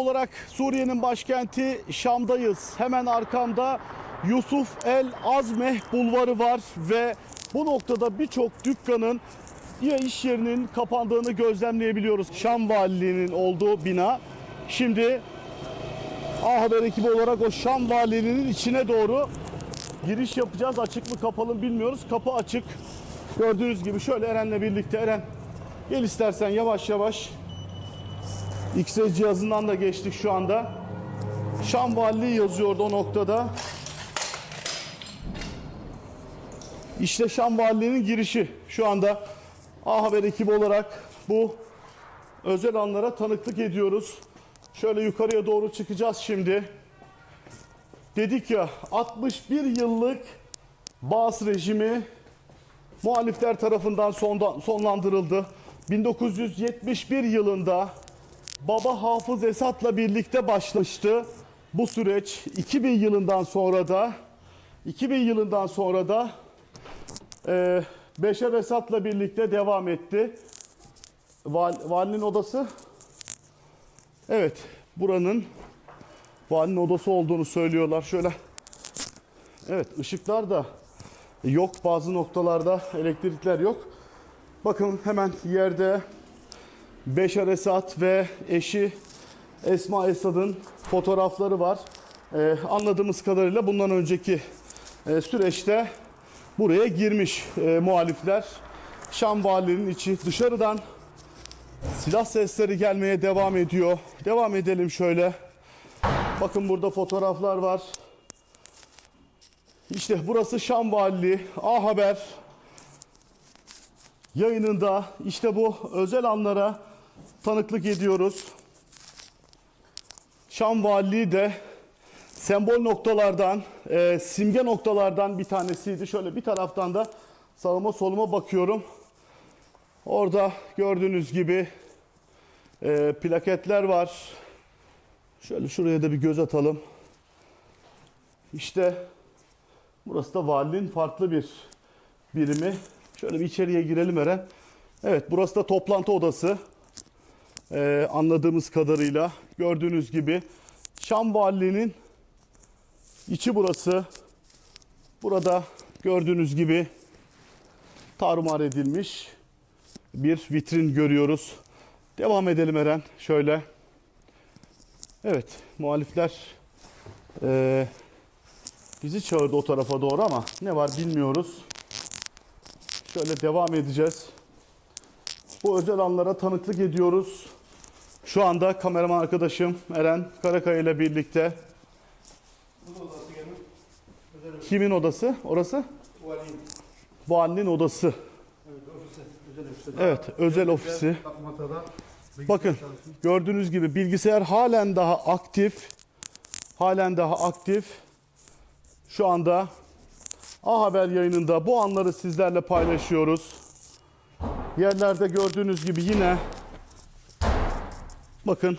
olarak Suriye'nin başkenti Şam'dayız. Hemen arkamda Yusuf El Azmeh bulvarı var ve bu noktada birçok dükkanın ya iş yerinin kapandığını gözlemleyebiliyoruz. Şam Valiliği'nin olduğu bina. Şimdi A Haber ekibi olarak o Şam Valiliği'nin içine doğru giriş yapacağız. Açık mı kapalı mı bilmiyoruz. Kapı açık. Gördüğünüz gibi şöyle Eren'le birlikte Eren gel istersen yavaş yavaş X-ray cihazından da geçtik şu anda. Şam Valiliği yazıyordu o noktada. İşte Şam girişi. Şu anda A Haber ekibi olarak bu özel anlara tanıklık ediyoruz. Şöyle yukarıya doğru çıkacağız şimdi. Dedik ya 61 yıllık Baas rejimi muhalifler tarafından sondan, sonlandırıldı. 1971 yılında Baba Hafız Esat'la birlikte başlamıştı bu süreç. 2000 yılından sonra da 2000 yılından sonra da e, Beşer Esat'la birlikte devam etti. Val, valinin odası Evet, buranın valinin odası olduğunu söylüyorlar. Şöyle Evet, ışıklar da yok bazı noktalarda elektrikler yok. Bakın hemen yerde Beşar Esad ve eşi Esma Esad'ın fotoğrafları var. Ee, anladığımız kadarıyla bundan önceki e, süreçte buraya girmiş e, muhalifler. Şam valinin içi dışarıdan silah sesleri gelmeye devam ediyor. Devam edelim şöyle. Bakın burada fotoğraflar var. İşte burası Şam Valiliği. A Haber yayınında işte bu özel anlara tanıklık ediyoruz. Şam Valiliği de sembol noktalardan, e, simge noktalardan bir tanesiydi. Şöyle bir taraftan da sağıma soluma bakıyorum. Orada gördüğünüz gibi e, plaketler var. Şöyle şuraya da bir göz atalım. İşte burası da valinin farklı bir birimi. Şöyle bir içeriye girelim Eren. Evet burası da toplantı odası. Ee, anladığımız kadarıyla gördüğünüz gibi Şam Valiliği'nin içi burası. Burada gördüğünüz gibi tarumar edilmiş bir vitrin görüyoruz. Devam edelim Eren. Şöyle. Evet muhalifler eee, bizi çağırdı o tarafa doğru ama ne var bilmiyoruz. Şöyle devam edeceğiz. Bu özel anlara tanıklık ediyoruz. Şu anda kameraman arkadaşım Eren Karakaya ile birlikte. Kimin odası? Orası? Valinin odası. Evet, özel ofisi. Bakın gördüğünüz gibi bilgisayar halen daha aktif. Halen daha aktif. Şu anda A Haber yayınında bu anları sizlerle paylaşıyoruz. Yerlerde gördüğünüz gibi yine bakın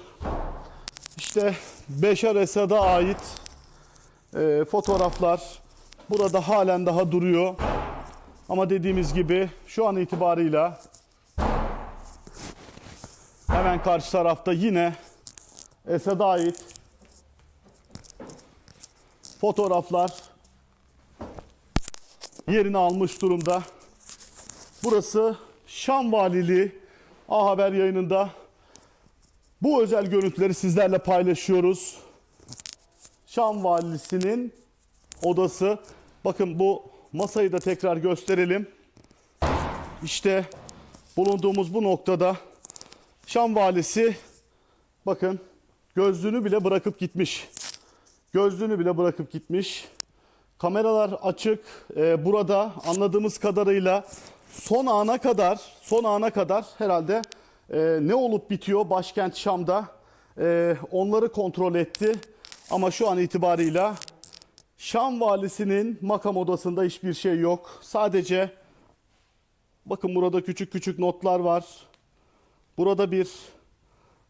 işte Beşar Esad'a ait e, fotoğraflar burada halen daha duruyor. Ama dediğimiz gibi şu an itibarıyla hemen karşı tarafta yine Esad'a ait fotoğraflar yerini almış durumda. Burası Şam Valiliği A Haber yayınında bu özel görüntüleri sizlerle paylaşıyoruz. Şam Valisi'nin odası. Bakın bu masayı da tekrar gösterelim. İşte bulunduğumuz bu noktada Şam valisi bakın gözlüğünü bile bırakıp gitmiş. Gözlüğünü bile bırakıp gitmiş. Kameralar açık. Ee, burada anladığımız kadarıyla son ana kadar, son ana kadar herhalde e, ne olup bitiyor başkent Şam'da e, onları kontrol etti. Ama şu an itibarıyla Şam valisinin makam odasında hiçbir şey yok. Sadece bakın burada küçük küçük notlar var. Burada bir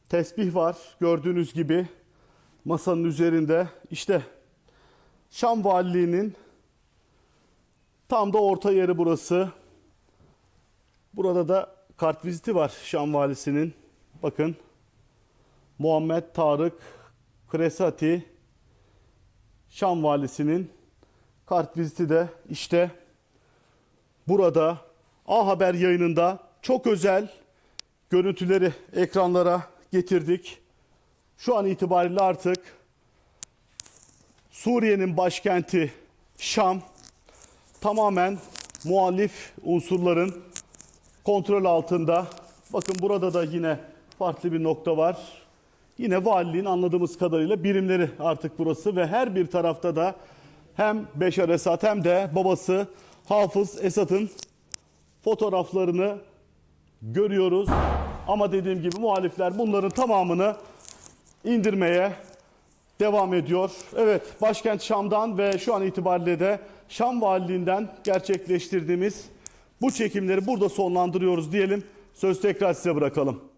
tesbih var gördüğünüz gibi masanın üzerinde. İşte Şam valiliğinin tam da orta yeri burası. Burada da kartviziti var Şam valisinin. Bakın Muhammed Tarık Kresati Şam valisinin kart viziti de işte burada A Haber yayınında çok özel görüntüleri ekranlara getirdik. Şu an itibariyle artık Suriye'nin başkenti Şam tamamen muhalif unsurların kontrol altında. Bakın burada da yine farklı bir nokta var. Yine valiliğin anladığımız kadarıyla birimleri artık burası ve her bir tarafta da hem Beşar Esad hem de babası Hafız Esad'ın fotoğraflarını görüyoruz. Ama dediğim gibi muhalifler bunların tamamını indirmeye devam ediyor. Evet başkent Şam'dan ve şu an itibariyle de Şam Valiliğinden gerçekleştirdiğimiz bu çekimleri burada sonlandırıyoruz diyelim. Söz tekrar size bırakalım.